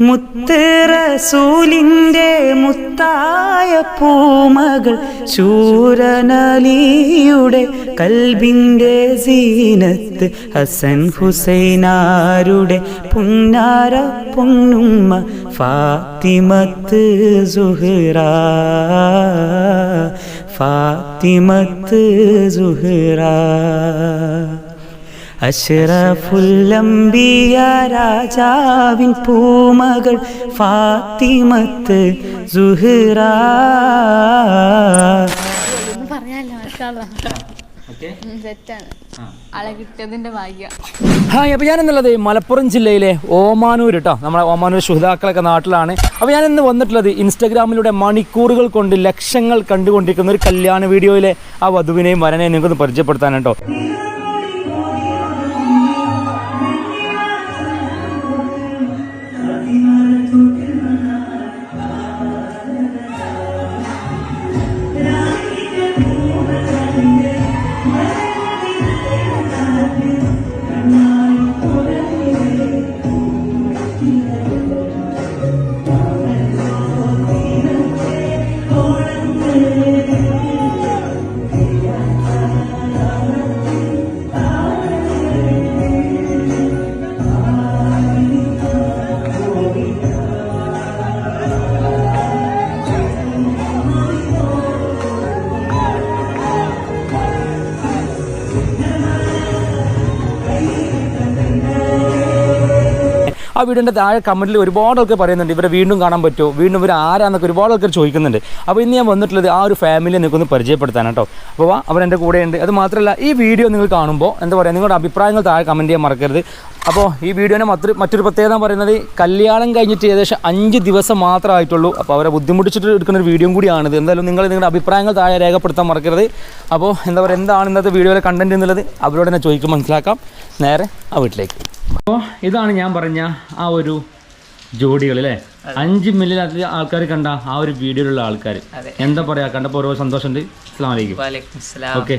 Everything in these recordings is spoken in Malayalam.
മുത്തറസൂലിന്റെ മുത്തായ പൂമകൾ ശൂരനലിയുടെ കൽബിന്റെ സീനത്ത് ഹസൻ ഹുസൈനാരുടെ പുന്നാര പൊന്നുമ്മ ഫാത്തിമത്ത് സുഹറ ഫാത്തിമത്ത് സുഹ്റ. അഷ്റഫുല്ലംബിയ രാജാവിൻ പൂമകൾ ഫാത്തിമത്ത് സുഹ്റ. ഹായ് അപ്പോൾ ഞാനെന്നുള്ളത് മലപ്പുറം ജില്ലയിലെ ഓമാനൂർ കേട്ടോ നമ്മളെ ഓമാനൂർ ശുഹിതാക്കളൊക്കെ നാട്ടിലാണ്. അപ്പോൾ ഞാൻ ഇന്ന് വന്നിട്ടുള്ളത് ഇൻസ്റ്റാഗ്രാമിലൂടെ മണിക്കൂറുകൾ കൊണ്ട് ലക്ഷങ്ങൾ കണ്ടുകൊണ്ടിരിക്കുന്ന ഒരു കല്യാണ വീഡിയോയിലെ ആ വധുവിനെയും വരനെയും നിങ്ങൾക്കൊന്ന് പരിചയപ്പെടുത്താൻ കേട്ടോ വീടിന്റെ താഴെ കമന്റിൽ ഒരുപാട് ആൾക്കാർ പറയുന്നുണ്ട് ഇവരെ വീണ്ടും കാണാൻ പറ്റുമോ? വീണ്ടും ഇവർ ആരാന്നൊക്കെ ഒരുപാട് ആൾക്കാർ ചോദിക്കുന്നുണ്ട്. അപ്പോൾ ഇന്ന് ഞാൻ വന്നിട്ടുള്ളത് ആ ഒരു ഫാമിലിയെ നിങ്ങൾക്കൊന്ന് പരിചയപ്പെടുത്താൻ കേട്ടോ. അപ്പോൾ വാ അവരെന്റെ കൂടെയുണ്ട് അത് മാത്രമല്ല ഈ വീഡിയോ നിങ്ങൾ കാണുമ്പോൾ എന്താ പറയുക നിങ്ങളുടെ അഭിപ്രായങ്ങൾ താഴെ കമന്റ് ചെയ്യാൻ മറക്കരുത്. അപ്പോൾ ഈ വീഡിയോനെ മറ്റൊരു മറ്റൊരു പ്രത്യേകത പറയുന്നത് കല്യാണം കഴിഞ്ഞിട്ട് ഏകദേശം അഞ്ച് ദിവസം മാത്രമേ ആയിട്ടുള്ളൂ. അപ്പോൾ അവരെ ബുദ്ധിമുട്ടിച്ചിട്ട് എടുക്കുന്ന ഒരു വീഡിയോ കൂടിയാണിത്. എന്തായാലും നിങ്ങൾ നിങ്ങളുടെ അഭിപ്രായങ്ങൾ താഴെ രേഖപ്പെടുത്താൻ മറക്കരുത്. അപ്പോൾ എന്താ പറയുക എന്താണ് ഇന്നത്തെ വീഡിയോയിലെ കണ്ടന്റ് എന്നുള്ളത്? അവരോട് തന്നെ ചോദിക്കും മനസ്സിലാക്കാം. നേരെ ആ വീട്ടിലേക്ക്. അപ്പോൾ ഇതാണ് ഞാൻ പറഞ്ഞ ആ ഒരു ജോഡികൾ അല്ലേ അഞ്ച് മില്യണിലധികം ആൾക്കാർ കണ്ട ആ ഒരു വീഡിയോയിലുള്ള ആൾക്കാർ എന്താ പറയാ? കണ്ടപ്പോൾ ഓരോ സന്തോഷമുണ്ട്. അസ്സാം വലൈക്കും ഓക്കെ.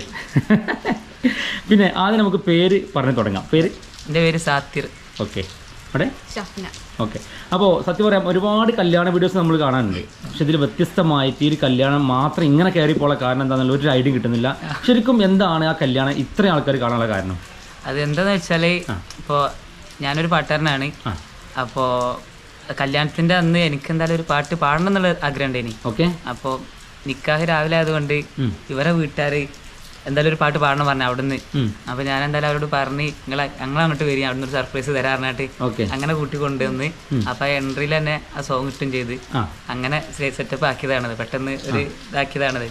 പിന്നെ ആദ്യം നമുക്ക് പേര് പറഞ്ഞു തുടങ്ങാം. പേര്? എന്റെ പേര് സാത്തിർ. ഓക്കെ. അവിടെ? ഓക്കെ. അപ്പോൾ സത്യം പറയാം ഒരുപാട് കല്യാണ വീഡിയോസ് നമ്മൾ കാണാനുണ്ട്. പക്ഷെ ഇതിൽ വ്യത്യസ്തമായിട്ട് ഈ ഒരു കല്യാണം മാത്രം ഇങ്ങനെ കയറിപ്പോളെ കാരണം എന്താണെന്നുള്ള ഒരു ഐഡിയ കിട്ടുന്നില്ല. ശരിക്കും എന്താണ് ആ കല്യാണം? ഇത്രയും ആൾക്കാർ കാണാനുള്ള കാരണം? അത് എന്താന്ന് വെച്ചാൽ ഇപ്പോൾ ഞാനൊരു പാട്ടുകാരനാണ്. അപ്പോ അപ്പോൾ കല്യാണത്തിന്റെ അന്ന് എനിക്ക് എന്തായാലും ഒരു പാട്ട് പാടണം എന്നുള്ള ആഗ്രഹം ഉണ്ടായിനി ഓക്കെ. അപ്പോൾ നിക്കാഹ് രാവിലെ ആയതുകൊണ്ട് ഇവരെ വീട്ടുകാർ എന്തായാലും ഒരു പാട്ട് പാടണം പറഞ്ഞു അവിടുന്ന്. അപ്പൊ ഞാൻ എന്തായാലും അവരോട് പറഞ്ഞ് നിങ്ങളെ ഞങ്ങൾ അങ്ങോട്ട് വരിക അവിടുന്ന് ഒരു സർപ്രൈസ് തരാറിനായിട്ട് അങ്ങനെ കൂട്ടി കൊണ്ടുവന്ന് അപ്പൊ എൻട്രിയിൽ തന്നെ ആ സോങ് ഇട്ടും ചെയ്ത്. അങ്ങനെ അങ്ങനെ സെറ്റപ്പ് ആക്കിയതാണത്. പെട്ടെന്ന് ഒരു ഇതാക്കിയതാണത്.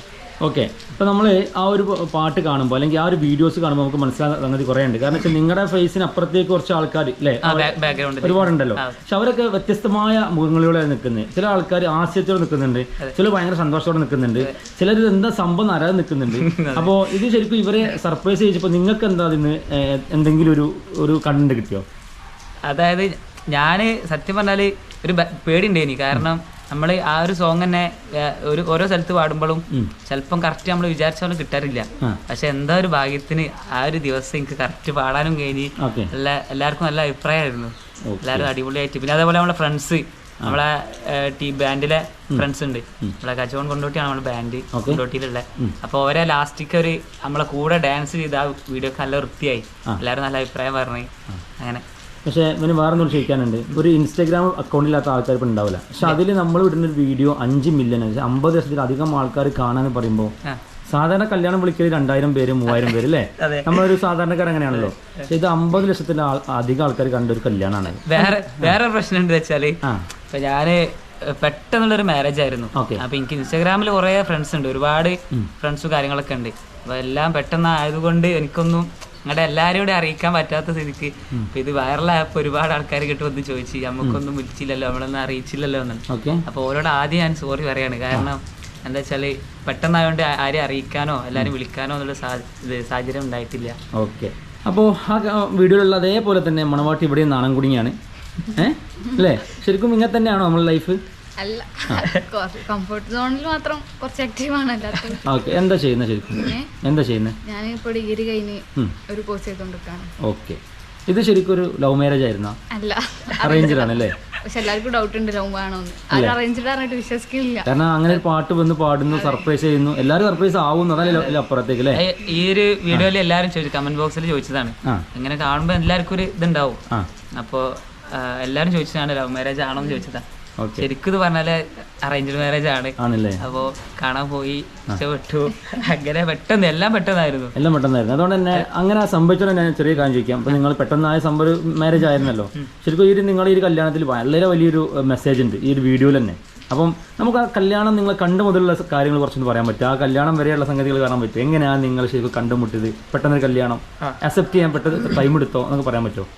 ഓക്കെ. അപ്പോൾ നമ്മൾ ആ ഒരു പാട്ട് കാണുമ്പോൾ അല്ലെങ്കിൽ ആ ഒരു വീഡിയോസ് കാണുമ്പോൾ നമുക്ക് മനസ്സിലാകുന്ന സംഗതി കുറേ ഉണ്ട് കാരണം വെച്ചാൽ നിങ്ങളുടെ ഫേസിന് അപ്പുറത്തേക്ക് കുറച്ച് ആൾക്കാർ അല്ലേ ഒരുപാടുണ്ടല്ലോ. പക്ഷെ അവരൊക്കെ വ്യത്യസ്തമായ മുഖങ്ങളിലൂടെ നിൽക്കുന്നത് ചില ആൾക്കാർ ആശയത്തോടെ നിൽക്കുന്നുണ്ട് ചില ഭയങ്കര സന്തോഷത്തോടെ നിൽക്കുന്നുണ്ട് ചിലർ എന്താ സംഭവം അറിയാതെ നിൽക്കുന്നുണ്ട് അപ്പോൾ ഇത് ശരിക്കും ഇവരെ സർപ്രൈസ് ചെയ്യിച്ചപ്പോൾ നിങ്ങൾക്ക് എന്താ അതിന് എന്തെങ്കിലും ഒരു ഒരു കണ്ടന്റ് കിട്ടിയോ? അതായത് ഞാൻ സത്യം പറഞ്ഞാൽ ഒരു പേടിയുണ്ടേനി കാരണം നമ്മൾ ആ ഒരു സോങ് തന്നെ ഒരു ഓരോ സ്ഥലത്ത് പാടുമ്പോഴും ചിലപ്പം കറക്റ്റ് നമ്മൾ വിചാരിച്ച പോലെ കിട്ടാറില്ല. പക്ഷെ എന്താ ഒരു ഭാഗ്യത്തിന് ആ ഒരു ദിവസം എനിക്ക് കറക്റ്റ് പാടാനും കഴിഞ്ഞ് എല്ലാ എല്ലാവർക്കും നല്ല അഭിപ്രായമായിരുന്നു. എല്ലാവരും അടിപൊളിയായിട്ട്. പിന്നെ അതേപോലെ നമ്മളെ ഫ്രണ്ട്സ് നമ്മളെ ടീ ബാൻഡിലെ ഫ്രണ്ട്സ് ഉണ്ട്. നമ്മളെ കച്ചവൺ കൊണ്ടോട്ടിയാണ് നമ്മുടെ ബാൻഡ് കൊണ്ടോട്ടിയിലുള്ള. അപ്പൊ ഓരോ ലാസ്റ്റിക്ക് ഒരു നമ്മളെ കൂടെ ഡാൻസ് ചെയ്ത ആ വീഡിയോ നല്ല വൃത്തിയായി. എല്ലാവരും നല്ല അഭിപ്രായം പറഞ്ഞു. അങ്ങനെ. പക്ഷേ ഇവന് വേറെ ഒന്നും ചോദിക്കാനുണ്ട്. ഒരു ഇൻസ്റ്റാഗ്രാം അക്കൗണ്ടില്ലാത്ത ആൾക്കാർ ഇപ്പം ഉണ്ടാവില്ല പക്ഷെ അതിൽ നമ്മൾ വിടുന്ന ഒരു വീഡിയോ അഞ്ച് മില്യൺ അമ്പത് ലക്ഷത്തിലധികം ആൾക്കാർ കാണാന്ന് പറയുമ്പോൾ സാധാരണ കല്യാണം വിളിക്കൽ രണ്ടായിരം പേര് മൂവായിരം പേര് അല്ലേ. നമ്മളൊരു സാധാരണക്കാർ അങ്ങനെയാണല്ലോ. പക്ഷെ ഇത് അമ്പത് ലക്ഷത്തിൽ അധികം ആൾക്കാർ കണ്ട ഒരു കല്യാണമാണ് വേറെ വേറെ പ്രശ്നം എന്താ വെച്ചാൽ ഇപ്പൊ ഞാൻ പെട്ടെന്നുള്ളൊരു മാരേജ് ആയിരുന്നു. അപ്പൊ എനിക്ക് ഇൻസ്റ്റാഗ്രാമിൽ കുറെ ഫ്രണ്ട്സ് ഉണ്ട്. ഒരുപാട് ഫ്രണ്ട്സും കാര്യങ്ങളൊക്കെ ഉണ്ട്. അപ്പൊ എല്ലാം പെട്ടെന്ന് ആയതുകൊണ്ട് എനിക്കൊന്നും നിങ്ങളുടെ എല്ലാവരും കൂടെ അറിയിക്കാൻ പറ്റാത്ത സ്ഥിതിക്ക് ഇപ്പൊ ഇത് വൈറലായപ്പോ ഒരുപാട് ആൾക്കാർ കിട്ടും വന്ന് ചോദിച്ചു നമുക്കൊന്നും വിളിച്ചില്ലല്ലോ നമ്മളൊന്നും അറിയിച്ചില്ലല്ലോ എന്ന്. അപ്പോൾ അപ്പൊ ഓരോട് ആദ്യം ഞാൻ സോറി പറയാണ്. കാരണം എന്താ വെച്ചാൽ പെട്ടെന്നായോണ്ട് ആരെയും അറിയിക്കാനോ എല്ലാരും വിളിക്കാനോ എന്നുള്ള സാഹചര്യം ഉണ്ടായിട്ടില്ല. ഓക്കെ. അപ്പോൾ ആ വീഡിയോയിലുള്ള അതേപോലെ തന്നെ മണവാട്ടി ഇവിടെ നാണം കുടുങ്ങിയാണ് ഏഹ് അല്ലേ? ശരിക്കും ഇങ്ങനെ തന്നെയാണോ നമ്മുടെ ലൈഫ് അല്ല കംഫർട്ട് സോണിൽ മാത്രം കുറച്ച് ആക്റ്റീവ് ആണ് അല്ലാത്ത ഓക്കെ. എന്താ ചെയ്യുന്നത് ശരിക്കും? എന്താ ചെയ്യുന്നത് ഞാനിപ്പോൾ ഡിഗ്രി കഴിഞ്ഞ് ഒരു കോഴ്സ് ചെയ്തുകൊണ്ടിരിക്കുകയാണ് ഓക്കെ. ഇത് ശരിക്കും ഒരു ലവ് മാരേജ് ആയിരുന്നോ? അല്ല. അറേഞ്ച്ഡ് ആണല്ലേ? പക്ഷെ എല്ലാവർക്കും ഡൗട്ട് ഉണ്ട് ലവ് ആണോന്ന്. അത് അറേഞ്ച്ഡ് ആയിട്ട് വിശ്വസിക്കില്ല കാരണം അങ്ങനെ ഒരു പാട്ട് വന്ന് പാടുന്നു സർപ്രൈസ് ചെയ്യുന്നു. എല്ലാവരും സർപ്രൈസ് ആവുന്നു. അതല്ലേ അല്ലേ അപ്പുറത്തേക്ക് അല്ലേ? ഈ ഒരു വീഡിയോയിൽ എല്ലാവരും ചോദിച്ചു കമന്റ് ബോക്സിൽ ചോദിച്ചതാണ്. ഇങ്ങനെ കാണുമ്പോൾ എല്ലാവർക്കും ഒരു ഇതുണ്ടാവും. അപ്പോൾ എല്ലാവരും ചോദിച്ചതാണ് ലവ് മാരേജ് ആണോ എന്ന് ചോദിച്ചതാ. ഓക്കെ ശരിക്കും ഇത് പറഞ്ഞാൽ അറേഞ്ച്ഡ് മാരേജ് ആണ്. ആണല്ലേ? അപ്പോൾ കാണാൻ പോയി ഇഷ്ടപ്പെട്ടു. അങ്ങനെ പെട്ടെന്ന് എല്ലാം പെട്ടെന്നായിരുന്നു. എല്ലാം പെട്ടെന്നായിരുന്നു. അതുകൊണ്ട് തന്നെ അങ്ങനെ സംഭവിച്ചോണ്ട് ഞാൻ ചെറിയ കാര്യം ചോദിക്കാം. അപ്പൊ നിങ്ങൾ പെട്ടെന്നായ സംഭവം മാരേജ് ആയിരുന്നല്ലോ. ശരിക്കും ഈ നിങ്ങളുടെ ഈ കല്യാണത്തിൽ വളരെ വലിയൊരു മെസ്സേജ് ഉണ്ട് ഈ ഒരു വീഡിയോയിൽ തന്നെ. അപ്പം നമുക്ക് ആ കല്യാണം നിങ്ങൾ കണ്ടു മുതലുള്ള കാര്യങ്ങൾ കുറച്ചൊന്ന് പറയാൻ പറ്റും. ആ കല്യാണം വരെയുള്ള സംഗതികൾ കാണാൻ പറ്റും. എങ്ങനെയാ നിങ്ങൾ ശരിക്കും കണ്ടുമുട്ടിയത്? പെട്ടെന്നൊരു കല്യാണം അക്സെപ്റ്റ് ചെയ്യാൻ പെട്ടെന്ന് ടൈം എടുത്തോ എന്നൊക്കെ പറയാൻ പറ്റുമോ?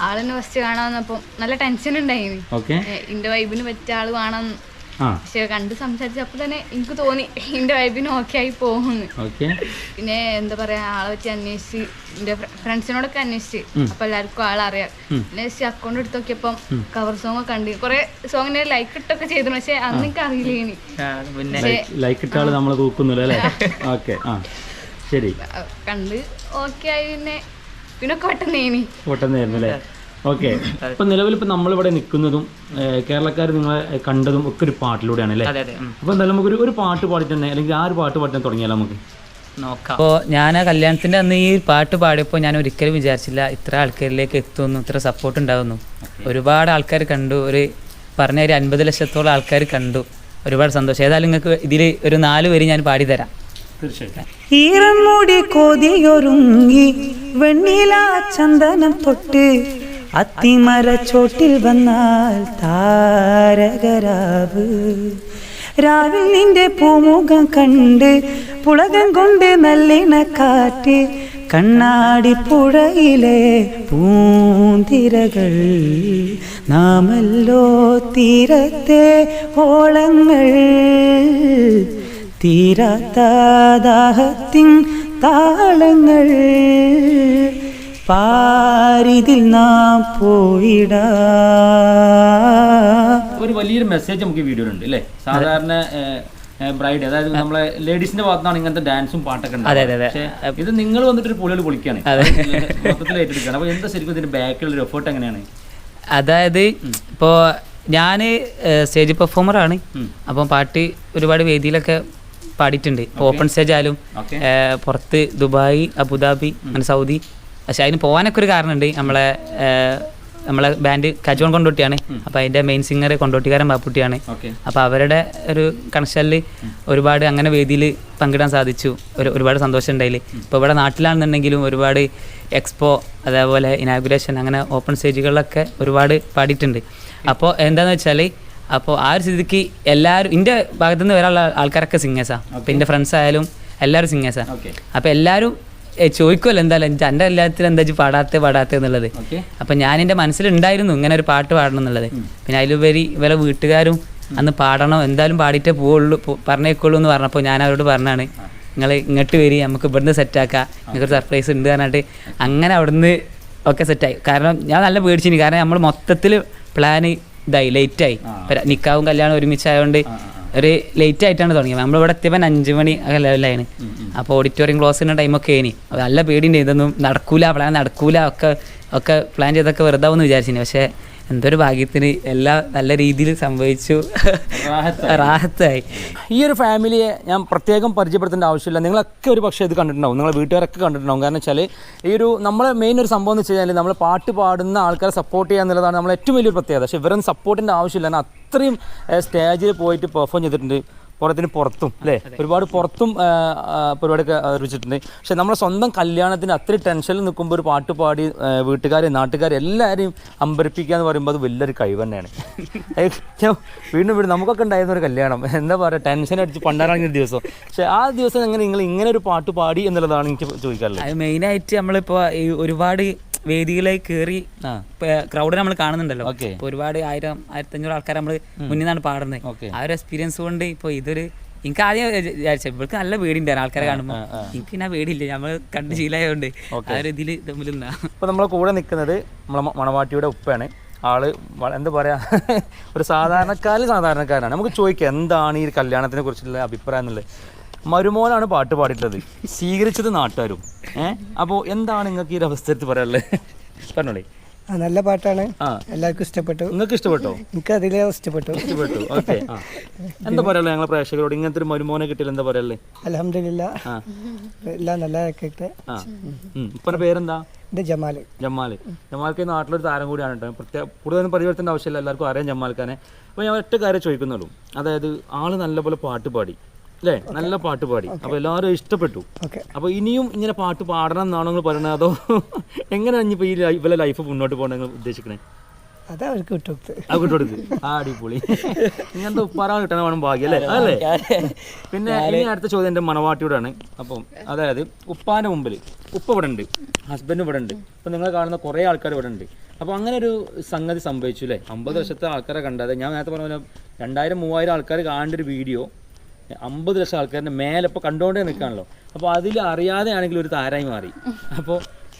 ആളിനെ ഫസ്റ്റ് കാണാൻ വന്നപ്പോ നല്ല ടെൻഷൻ ഉണ്ടായിരുന്നു ഓക്കെ ഇന്റെ വൈബിന് പറ്റിയ ആൾ കാണാൻ ആ. പക്ഷെ കണ്ട് സംസാരിച്ചപ്പോ തന്നെ എനിക്ക് തോന്നി എന്റെ വൈബിന് ഓക്കെ ആയി പോകുന്നു ഓക്കെ പിന്നെ എന്താ പറയാ ആളെ പറ്റി അന്വേഷിച്ച് എന്റെ ഫ്രണ്ട്സിനോടൊക്കെ അന്വേഷിച്ച്. അപ്പൊ എല്ലാവർക്കും ആളറിയാം പിന്നെ അക്കൗണ്ട് എടുത്ത് നോക്കിയപ്പം കവർ സോങ് ഒക്കെ കണ്ട്. കുറെ സോങ്ങിനെ ലൈക്ക് ഇട്ടൊക്കെ ചെയ്തു പക്ഷെ അന്ന് എനിക്ക് അറിയില്ല ഇനി ലൈക്ക് ഇട്ട ആൾ നമ്മളെ തൂക്കുന്നില്ല അല്ലേ? ഓക്കെ ആ. ശരി. കണ്ട് ഓക്കെ ആയി പിന്നെ പിന്നെ പെട്ടെന്ന് ഇനി പെട്ടെന്നായിരുന്നു അല്ലേ ഓക്കെ. ഇപ്പൊ നിലവിൽ ഇപ്പൊ നമ്മളിവിടെ നിൽക്കുന്നതും കേരളക്കാർ നിങ്ങളെ കണ്ടതും ഒക്കെ ഒരു പാട്ടിലൂടെയാണ് അല്ലേ? അതെ അതെ ഉം. അപ്പൊ എന്തായാലും നമുക്ക് ഒരു പാട്ട് പാടിത്തന്നെ തന്നെ അല്ലെങ്കിൽ ആ ഒരു പാട്ട് പാടി തന്നെ തുടങ്ങിയാലോ നമുക്ക്? നോക്കാം. അപ്പോൾ ഞാൻ ആ കല്യാണത്തിന്റെ അന്ന് ഈ പാട്ട് പാടിയപ്പോൾ ഞാൻ ഒരിക്കലും വിചാരിച്ചില്ല ഇത്ര ആൾക്കാരിലേക്ക് എത്തുമെന്നു ഇത്ര സപ്പോർട്ട് ഉണ്ടാവുന്നു. ഒരുപാട് ആൾക്കാർ കണ്ടു ഒരു പറഞ്ഞ ഒരു അൻപത് ലക്ഷത്തോളം ആൾക്കാർ കണ്ടു. ഒരുപാട് സന്തോഷം. ഏതായാലും നിങ്ങൾക്ക് ഇതിൽ ഒരു നാല് വരി ഞാൻ പാടിത്തരാം. തീർച്ചയായിട്ടും. കൊതിയൊരുങ്ങി വെണ്ണില ചന്ദനം തൊട്ട് അത്തിമരച്ചോട്ടിൽ വന്നാൽ താരകരാവ്. രാവിൽ നിന്റെ പൂമുഖം കണ്ട് പുളകം കൊണ്ട് നല്ലിണ കാറ്റ് കണ്ണാടി പുഴയിലെ പൂന്തിരകൾ. നാമല്ലോ തീരത്തെ ഓളങ്ങൾ. തീരാത്ത ദാഹത്തിൻ താളങ്ങൾ പാരിതിൽ നാം പോയിട. ഒരു വലിയൊരു മെസ്സേജ് നമുക്ക് ഈ വീഡിയോയിലുണ്ട് അല്ലേ സാധാരണ ബ്രൈഡ് അതായത് നമ്മളെ ലേഡീസിന്റെ ഭാഗത്താണ് ഇങ്ങനത്തെ ഡാൻസും പാട്ടൊക്കെ ഉണ്ടാവുക. അതെ, അതെ, അതെ. ഇത് നിങ്ങൾ വന്നിട്ട് ഒരു പുള്ളികൾ പൊളിക്കാണ് മൊത്തത്തിൽ ഏറ്റെടുക്കുകയാണ്. അപ്പൊ എന്താ ശരിക്കും ഇതിന്റെ ബാക്കിലുള്ള ഒരു എഫേർട്ട് എങ്ങനെയാണ്? അതായത് ഇപ്പോൾ ഞാൻ സ്റ്റേജ് പെർഫോമറാണ് അപ്പം പാട്ട് ഒരുപാട് വേദിയിലൊക്കെ പാടിയിട്ടുണ്ട്. ഇപ്പോൾ ഓപ്പൺ സ്റ്റേജ് ആയാലും പുറത്ത് ദുബായ് അബുദാബി അങ്ങനെ സൗദി പക്ഷെ അതിന് പോകാനൊക്കെ ഒരു കാരണമുണ്ട്. നമ്മളെ നമ്മളെ ബാൻഡ് കജോൺ കൊണ്ടോട്ടിയാണ്. അപ്പം അതിന്റെ മെയിൻ സിംഗർ കൊണ്ടോട്ടിക്കാരൻ ബാപ്പുട്ടിയാണ്. അപ്പോൾ അവരുടെ ഒരു കണക്ഷനിൽ ഒരുപാട് അങ്ങനെ വേദിയിൽ പങ്കിടാൻ സാധിച്ചു. ഒരു ഒരുപാട് സന്തോഷം ഉണ്ടായില്ല ഇപ്പോൾ ഇവിടെ നാട്ടിലാണെന്നുണ്ടെങ്കിലും ഒരുപാട് എക്സ്പോ അതേപോലെ ഇനാഗുറേഷൻ അങ്ങനെ ഓപ്പൺ സ്റ്റേജുകളിലൊക്കെ ഒരുപാട് പാടിയിട്ടുണ്ട്. അപ്പോൾ എന്താണെന്ന് വെച്ചാൽ അപ്പോൾ ആ ഒരു സ്ഥിതിക്ക് എല്ലാവരും എന്റെ ഭാഗത്തു നിന്ന് വരാനുള്ള ആൾക്കാരൊക്കെ സിംഗേഴ്സാണ് അപ്പോൾ എന്റെ ഫ്രണ്ട്സ് ആയാലും എല്ലാവരും സിംഗേഴ്സാണ് അപ്പോൾ എല്ലാവരും ചോദിക്കുമല്ലോ എന്തായാലും എന്റെ എല്ലാത്തിലും എന്താ വെച്ചാൽ പാടാത്ത പാടാത്ത എന്നുള്ളത്. അപ്പോൾ അപ്പം ഞാൻ എന്റെ മനസ്സിലുണ്ടായിരുന്നു ഇങ്ങനെ ഒരു പാട്ട് പാടണം എന്നുള്ളത്. പിന്നെ അതിലുപരി ഇവരെ വീട്ടുകാരും അന്ന് പാടണം എന്തായാലും പാടിയിട്ടേ പോവുള്ളൂ പറഞ്ഞേക്കുള്ളൂ എന്ന് പറഞ്ഞപ്പോൾ ഞാൻ അവരോട് പറഞ്ഞാണ് നിങ്ങൾ ഇങ്ങോട്ട് വരി നമുക്ക് ഇവിടുന്ന് സെറ്റാക്കാം നിങ്ങൾക്ക് ഒരു സർപ്രൈസ് ഉണ്ട് പറഞ്ഞിട്ട് അങ്ങനെ അവിടുന്ന് ഒക്കെ സെറ്റായി കാരണം ഞാൻ നല്ല പേടിച്ചിനി കാരണം നമ്മൾ മൊത്തത്തിൽ പ്ലാൻ ഇതായി ലേറ്റായി നിക്കാവും കല്യാണം ഒരുമിച്ച് ആയതുകൊണ്ട് ഒരു ലേറ്റ് ആയിട്ടാണ് തുടങ്ങിയത്. നമ്മളിവിടെ എത്തിയപ്പോൾ അഞ്ച് മണി ലെവലായിരുന്നു അപ്പോൾ ഓഡിറ്റോറിയം ക്ലോസ് ചെയ്യുന്ന ടൈമൊക്കെ ഇനി. നല്ല പേടിയുണ്ട്. ഇതൊന്നും നടക്കൂല പ്ലാൻ നടക്കൂല ഒക്കെ ഒക്കെ പ്ലാൻ ചെയ്തൊക്കെ വെറുതെ ആവുമെന്ന് വിചാരിച്ചിന്. പക്ഷേ എന്തൊരു ഭാഗ്യത്തിന് എല്ലാം നല്ല രീതിയിൽ സംഭവിച്ചു. റാഹത്തായി. ഈ ഒരു ഫാമിലിയെ ഞാൻ പ്രത്യേകം പരിചയപ്പെടുത്തേണ്ട ആവശ്യമില്ല. നിങ്ങളൊക്കെ ഒരു പക്ഷേ ഇത് കണ്ടിട്ടുണ്ടാവും. നിങ്ങളെ വീട്ടുകാരൊക്കെ കണ്ടിട്ടുണ്ടാവും. കാരണം വെച്ചാൽ ഈ ഒരു നമ്മളെ മെയിൻ ഒരു സംഭവം എന്ന് വെച്ച് കഴിഞ്ഞാൽ നമ്മൾ പാട്ട് പാടുന്ന ആൾക്കാരെ സപ്പോർട്ട് ചെയ്യുക എന്നുള്ളതാണ് നമ്മളെ ഏറ്റവും വലിയൊരു പ്രത്യേകത. പക്ഷേ ഇവരൊന്നും സപ്പോർട്ടിന്റെ ആവശ്യമില്ല. കാരണം അത്രയും സ്റ്റേജിൽ പോയിട്ട് പെർഫോം ചെയ്തിട്ടുണ്ട്. പുറത്തിന് പുറത്തും അല്ലേ? ഒരുപാട് പുറത്തും പരിപാടിയൊക്കെ അവതരിപ്പിച്ചിട്ടുണ്ട് പക്ഷെ നമ്മുടെ സ്വന്തം കല്യാണത്തിന് അത്ര ടെൻഷനിൽ നിൽക്കുമ്പോൾ ഒരു പാട്ട് പാടി വീട്ടുകാരെ നാട്ടുകാരെ എല്ലാവരെയും അമ്പരിപ്പിക്കുക എന്ന് പറയുമ്പോൾ അത് വലിയൊരു കഴിവ് തന്നെയാണ്. ഏറ്റവും വീണ്ടും വീണ്ടും നമുക്കൊക്കെ ഉണ്ടായിരുന്ന ഒരു കല്യാണം. എന്താ പറയുക ടെൻഷൻ അടിച്ച് പണ്ടാറാങ്ങിയ ഒരു ദിവസം. പക്ഷെ ആ ദിവസം എങ്ങനെ നിങ്ങൾ ഇങ്ങനെ ഒരു പാട്ട് പാടി എന്നുള്ളതാണ് എനിക്ക് ചോദിക്കാറുള്ളത് മെയിനായിട്ട് നമ്മളിപ്പോൾ ഈ ഒരുപാട് വേദികളിലേക്ക് കയറി ക്രൗഡ് നമ്മൾ കാണുന്നുണ്ടല്ലോ. ഒരുപാട് ആയിരം ആയിരത്തഞ്ഞൂറ് ആൾക്കാർ നമ്മൾ മുന്നിൽ നിന്നാണ് പാടുന്നത്. ആ ഒരു എക്സ്പീരിയൻസ് കൊണ്ട് ഇപ്പൊ ഇതൊരു എനിക്ക് ആദ്യം വിചാരിച്ചു ഇവർക്ക് നല്ല പേടിയുണ്ടായിരുന്നു ആൾക്കാരെ കാണുമ്പോൾ എനിക്ക് പിന്നെ പേടിയില്ല. നമ്മൾ കണ്ട് ശീലമായതുകൊണ്ട് ആ ഒരു ഇതിൽ തമ്മിൽ ഇപ്പൊ നമ്മളെ കൂടെ നിൽക്കുന്നത് നമ്മളെ മണവാട്ടിയുടെ ഉപ്പയാണ്. ആൾ എന്താ പറയാ ഒരു സാധാരണക്കാരിൽ സാധാരണക്കാരനാണ്. നമുക്ക് ചോദിക്കാം എന്താണ് ഈ കല്യാണത്തിനെ കുറിച്ചുള്ള അഭിപ്രായം എന്നുള്ളത്? മരുമോനാണ് പാട്ട് പാടിയിട്ടുള്ളത്. സ്വീകരിച്ചത് നാട്ടുകാരും. ഏഹ് അപ്പോൾ എന്താണ് നിങ്ങൾക്ക് ഈ ഒരു അവസരത്തിൽ പറയാനുള്ളത് പറഞ്ഞോളേ. ആ, നല്ല പാട്ടാണ്. എല്ലാവർക്കും ഇഷ്ടപ്പെട്ടു. നിങ്ങൾക്ക് ഇഷ്ടപ്പെട്ടോ? എനിക്ക് അതിലേ ഇഷ്ടപ്പെട്ടു. ഇഷ്ടപ്പെട്ടു. ഓക്കെ. എന്താ പറയാ ഞങ്ങളെ പ്രേക്ഷകരോട്? ഇങ്ങനത്തെ ഒരു മരുമോനെ കിട്ടിയാൽ എന്താ പറയല്ലേ അലഹമില്ല എല്ലാം നല്ല കേട്ടെ ആ. ഇപ്പം പേരെന്താ? എന്റെ ജമാൽ ജമാൽ. ജമാൽക്ക് നാട്ടിലൊരു താരം കൂടിയാണ് കേട്ടോ. പ്രത്യേക കൂടുതലൊന്നും പരിവർത്തന ആവശ്യമില്ല. എല്ലാവർക്കും അറിയാം ജമാൽക്കാനെ. അപ്പോൾ ഞാൻ ഒറ്റ കാര്യം ചോദിക്കുന്നുള്ളൂ. അതായത് ആൾ നല്ലപോലെ പാട്ട് പാടി. അല്ലേ നല്ല പാട്ട് പാടി. അപ്പോൾ എല്ലാവരും ഇഷ്ടപ്പെട്ടു. അപ്പൊ അപ്പോൾ ഇനിയും ഇങ്ങനെ പാട്ട് പാടണം എന്നാണോ നിങ്ങൾ പറയുന്നത്? അതോ എങ്ങനെയാണ് ഇനിയിപ്പോൾ ഈ ഇവലെ ലൈഫ് മുന്നോട്ട് പോകണം നിങ്ങൾ ഉദ്ദേശിക്കണേ? അത് അവർക്ക് വിട്ടുകൊടുത്ത് ആ കിട്ടുകൊടുക്ക് ആ അടിപൊളി. ഇങ്ങനത്തെ ഉപ്പാറാ കിട്ടണ വേണം ഭാഗ്യം അല്ലേ? പിന്നെ ഇനി അടുത്ത ചോദ്യം എന്റെ മണവാട്ടിയോടാണ്. അപ്പം അതായത് ഉപ്പാന്റെ മുമ്പിൽ ഉപ്പ ഇവിടെ ഉണ്ട് ഹസ്ബൻഡ് ഇവിടെ ഉണ്ട്. ഇപ്പം നിങ്ങൾ കാണുന്ന കുറേ ആൾക്കാർ ഇവിടെ ഉണ്ട്. അപ്പോൾ അങ്ങനെ ഒരു സംഗതി സംഭവിച്ചു അല്ലേ അമ്പത് വർഷത്തെ ആൾക്കാരെ കണ്ടത്. ഞാൻ നേരത്തെ പറഞ്ഞ പോലെ രണ്ടായിരം മൂവായിരം ആൾക്കാർ കാണേണ്ട ഒരു വീഡിയോ അമ്പത് ലക്ഷം ആൾക്കാരുടെ മേലെ ഇപ്പോൾ കണ്ടുകൊണ്ടേ നിൽക്കുകയാണല്ലോ അപ്പോൾ അതിൽ അറിയാതെ ആണെങ്കിൽ ഒരു താരായി മാറി. അപ്പോൾ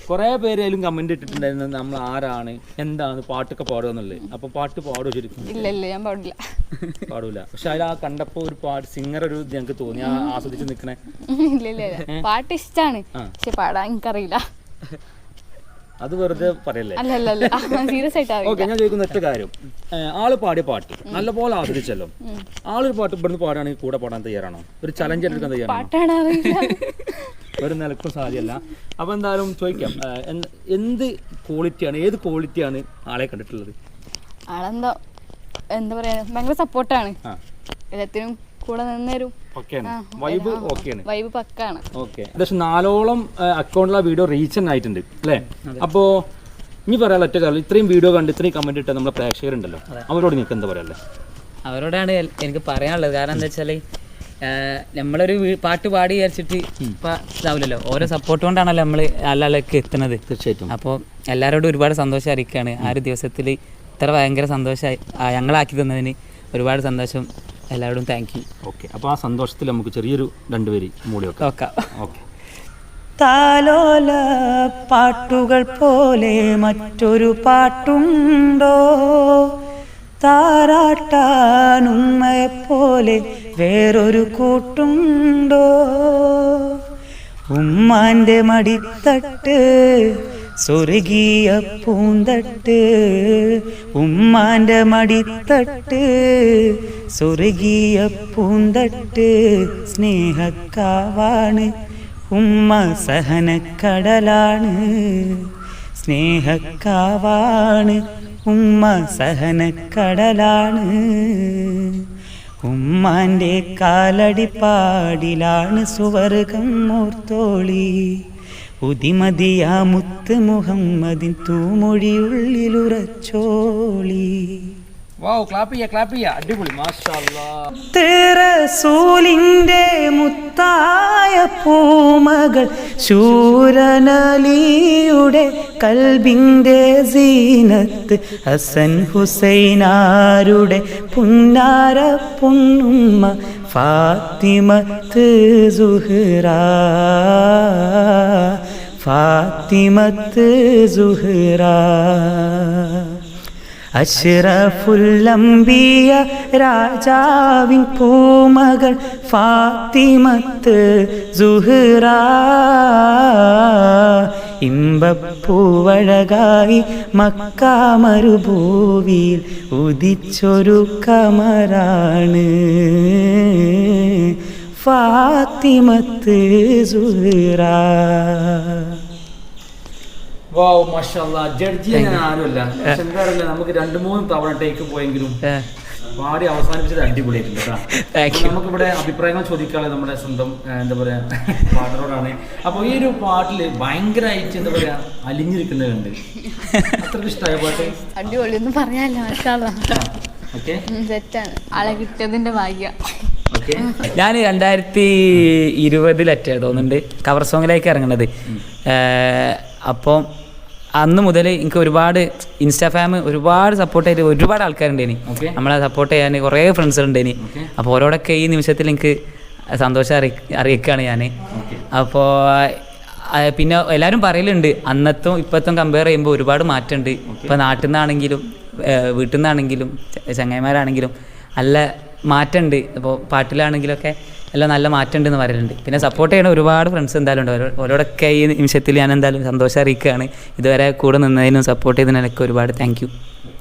കുറേ പേര് അതിലും കമന്റ് ഇട്ടിട്ടുണ്ടായിരുന്നു നമ്മൾ ആരാണ് എന്താണ് പാട്ടൊക്കെ പാടുക എന്നുള്ളത്. അപ്പോൾ പാട്ട് പാടുക ശരിക്കും. ഇല്ല ഇല്ല ഞാൻ പാടില്ല. പാടൂല. പക്ഷെ അതിൽ ആ കണ്ടപ്പോൾ ഒരു പാട്ട് സിംഗർ ഒരു ഇത് ഞങ്ങൾക്ക് തോന്നി ആസ്വദിച്ച് നിൽക്കണേ ഇല്ല ഇല്ല ഇല്ല. പാട്ട് ഇഷ്ടമാണ് പക്ഷെ പാടാൻ എനിക്കറിയില്ല. അത് വെറുതെ പറയല്ലേ? ഓക്കെ ഞാൻ ചോദിക്കുന്ന ഒറ്റ കാര്യം. ആൾ പാടിയ പാട്ട് നല്ലപോലെ ആസ്വദിച്ചല്ലോ. ആളൊരു പാട്ട് ഇവിടുന്ന് പാടുകയാണെങ്കിൽ കൂടെ പാടാൻ തയ്യാറാണോ? ഒരു ചലഞ്ച് എടുക്കാൻ തയ്യാറാണോ? ഒരു നിലക്കും സാധ്യമല്ല അപ്പോൾ എന്തായാലും ചോദിക്കാം എന്ത് ക്വാളിറ്റിയാണ് ഏത് ക്വാളിറ്റിയാണ് ആളെ കണ്ടിട്ടുള്ളത്? ആളെന്താ എന്താ പറയാ ഭയങ്കര സപ്പോർട്ടാണ് എല്ലാത്തിനും കൂടെ നിന്നേരും വൈബ് ഓക്കെയാണ്. വൈബ് പക്കാണ്. ഓക്കെ. ഏകദേശം നാലോളം അക്കൗണ്ടിലെ വീഡിയോ റീച്ച് ആയിട്ടുണ്ട് അല്ലേ? അപ്പോൾ ഇനി പറയാനുള്ള ഒറ്റ കാര്യം ഇത്രയും വീഡിയോ കണ്ട് ഇത്രയും കമന്റ് ഇട്ട നമ്മുടെ പ്രേക്ഷകരുണ്ടല്ലോ. അവരോട് നിങ്ങൾക്ക് എന്താ പറയാല്ലേ അവരോടാണ് എനിക്ക് പറയാനുള്ളത്. കാരണം എന്താ വെച്ചാൽ നമ്മളൊരു പാട്ട് പാടി വിചാരിച്ചിട്ട് ഇപ്പം ഇതാവില്ലല്ലോ. ഓരോ സപ്പോർട്ട് കൊണ്ടാണല്ലോ നമ്മൾ ആളുകളിലേക്ക് എത്തുന്നത്. തീർച്ചയായിട്ടും. അപ്പോൾ എല്ലാവരോടും ഒരുപാട് സന്തോഷം അറിയിക്കുകയാണ് ആ ഒരു ദിവസത്തിൽ ഇത്ര ഭയങ്കര സന്തോഷമായി ഞങ്ങളാക്കി തന്നതിന് ഒരുപാട് സന്തോഷം. എല്ലാവരോടും താങ്ക് യു ഓക്കെ അപ്പോൾ ആ സന്തോഷത്തിൽ നമുക്ക് ചെറിയൊരു രണ്ടുപേര് മൂടി വെക്കാം. നോക്കാം ഓക്കെ താലോല പാട്ടുകൾ പോലെ മറ്റൊരു പാട്ടുണ്ടോ? താരാട്ടാനുമ്മയെ പോലെ വേറൊരു കൂട്ടുണ്ടോ? ഉമ്മാന്റെ മടിത്തട്ട് സ്വർഗീയ പൂന്തട്ട് ഉമ്മാന്റെ മടിത്തട്ട് സ്വർഗീയ പൂന്തട്ട് സ്നേഹക്കാവാണ് ഉമ്മ സഹനക്കടലാണ്. സ്നേഹക്കാവാണ് ഉമ്മ സഹനക്കടലാണ്. ഉമ്മാന്റെ കാലടിപ്പാടിലാണ് സുവർഗം ഓർത്തോളി ഉതിമതിയ മുത്ത് മുഹമ്മദിൻ തൂമൊഴിയുള്ളിലുറച്ചോളി. റസൂലിന്റെ മുത്തായ പൂമകൾ ശൂരനലിയുടെ കൽബിന്റെ സീനത്ത് ഹസൻ ഹുസൈനാരുടെ പുന്നാര പൊന്നുമ്മ ഫാത്തിമത്ത് സുഹ്റ. ഫാത്തിമത്ത് സുഹ്റ. അഷ്റഫുല്ലംബിയ രാജാവിൻ പൂമകൾ ഫാത്തിമത്ത് സുഹ്റ. ഇമ്പപ്പൂവഴകായി മക്കാമരുഭൂവിൽ ഉദിച്ചൊരു കമറാണ് ഫാത്തിമത്ത് സുഹ്റ. വാവ് മാഷാ ജഡ്ജി ഞാൻ ആരുമല്ല. പക്ഷെ എന്താ അറിയില്ല നമുക്ക് രണ്ട് മൂന്ന് തവണ ടേക്ക് പോയെങ്കിലും പാടി അവസാനിപ്പിച്ചത് അടിപൊളിയായിട്ടുണ്ട് കേട്ടോ. അപ്പൊ നമുക്കിവിടെ അഭിപ്രായങ്ങൾ ചോദിക്കാനുള്ളത് നമ്മുടെ സ്വന്തം എന്താ പറയാ പാട്ടിനോടാണ് അപ്പോൾ ഈ ഒരു പാട്ടിൽ ഭയങ്കരമായിട്ട് എന്താ പറയാ അലിഞ്ഞിരിക്കുന്നുണ്ട് അത്രയ്ക്ക് ഇഷ്ടമായ പാട്ട്? അടിപൊളി ഒന്നും പറയാനില്ല മാഷാള്ള ഓക്കെ സെറ്റാണ് ആളെ കിട്ടിയതിന്റെ ഭാഗ്യം. ഞാൻ രണ്ടായിരത്തി ഇരുപതിലറ്റേ തോന്നുന്നുണ്ട് കവർ സോങ്ങിലേക്ക് ഇറങ്ങണത്. അപ്പോൾ അന്ന് മുതൽ എനിക്ക് ഒരുപാട് ഇൻസ്റ്റാ ഫാം ഒരുപാട് സപ്പോർട്ട് ചെയ്ത് ഒരുപാട് ആൾക്കാരുണ്ടേനി. ഇനി നമ്മളെ സപ്പോർട്ട് ചെയ്യാൻ കുറേ ഫ്രണ്ട്സ് ഉണ്ടേനി Okay. അപ്പോൾ ഓരോടൊക്കെ ഈ നിമിഷത്തിൽ എനിക്ക് സന്തോഷം അറി അറിയിക്കുകയാണ് ഞാൻ അപ്പോൾ പിന്നെ എല്ലാവരും പറയലുണ്ട് അന്നത്തും ഇപ്പോഴത്തും കമ്പയർ ചെയ്യുമ്പോൾ ഒരുപാട് മാറ്റമുണ്ട് ഇപ്പോൾ നാട്ടിൽ നിന്നാണെങ്കിലും വീട്ടിൽ നിന്നാണെങ്കിലും ചങ്ങായിമാരാണെങ്കിലും നല്ല മാറ്റമുണ്ട് ഇപ്പോൾ പാട്ടിലാണെങ്കിലൊക്കെ എല്ലാം നല്ല മാറ്റം എന്ന് പറയുന്നുണ്ട് പിന്നെ സപ്പോർട്ട് ചെയ്യണ ഒരുപാട് ഫ്രണ്ട്സ് എന്തായാലും ഉണ്ട്. ഓരോ- ഓരോടൊക്കെ ഈ നിമിഷത്തിൽ ഞാൻ എന്തായാലും സന്തോഷം അറിയിക്കുകയാണ്. ഇതുവരെ കൂടെ നിന്നതിനും സപ്പോർട്ട് ചെയ്തതിനൊക്കെ ഒരുപാട് താങ്ക്